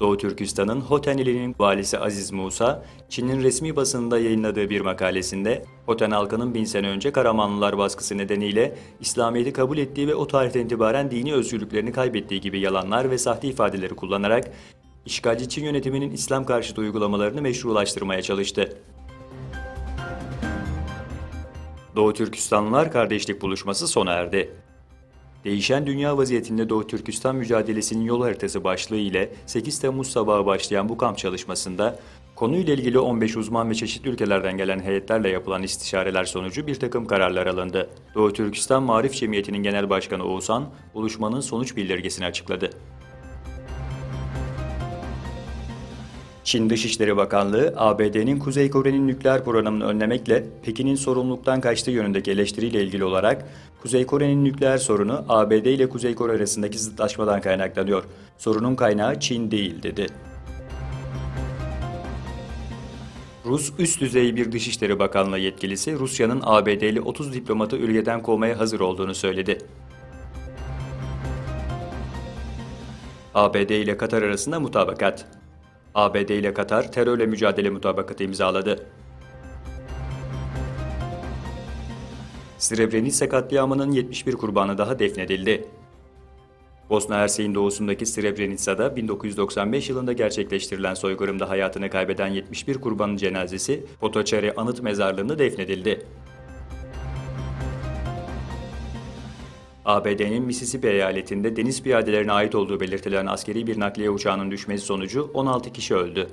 Doğu Türkistan'ın Hoten ilinin valisi Aziz Musa, Çin'in resmi basınında yayınladığı bir makalesinde, Hoten halkının bin sene önce Karamanlılar baskısı nedeniyle İslamiyet'i kabul ettiği ve o tarihten itibaren dini özgürlüklerini kaybettiği gibi yalanlar ve sahte ifadeleri kullanarak, işgalci Çin yönetiminin İslam karşıtı uygulamalarını meşrulaştırmaya çalıştı. Doğu Türkistanlılar kardeşlik buluşması sona erdi. Değişen dünya vaziyetinde Doğu Türkistan mücadelesinin yol haritası başlığı ile 8 Temmuz sabahı başlayan bu kamp çalışmasında konuyla ilgili 15 uzman ve çeşitli ülkelerden gelen heyetlerle yapılan istişareler sonucu bir takım kararlar alındı. Doğu Türkistan Marif Cemiyeti'nin Genel Başkanı Oğuzhan, buluşmanın sonuç bildirgesini açıkladı. Çin Dışişleri Bakanlığı, ABD'nin Kuzey Kore'nin nükleer programını önlemekle Pekin'in sorumluluktan kaçtığı yönündeki eleştiriyle ilgili olarak, Kuzey Kore'nin nükleer sorunu ABD ile Kuzey Kore arasındaki zıtlaşmadan kaynaklanıyor. Sorunun kaynağı Çin değil, dedi. Rus üst düzey bir Dışişleri Bakanlığı yetkilisi Rusya'nın ABD'li 30 diplomatı ülkeden kovmaya hazır olduğunu söyledi. ABD ile Katar arasında mutabakat. ABD ile Katar terörle mücadele mutabakatı imzaladı. Srebrenica katliamının 71 kurbanı daha defnedildi. Bosna Hersek'in doğusundaki Srebrenica'da 1995 yılında gerçekleştirilen soykırımda hayatını kaybeden 71 kurbanın cenazesi Potočari Anıt Mezarlığı'nda defnedildi. ABD'nin Mississippi eyaletinde deniz piyadelerine ait olduğu belirtilen askeri bir nakliye uçağının düşmesi sonucu 16 kişi öldü.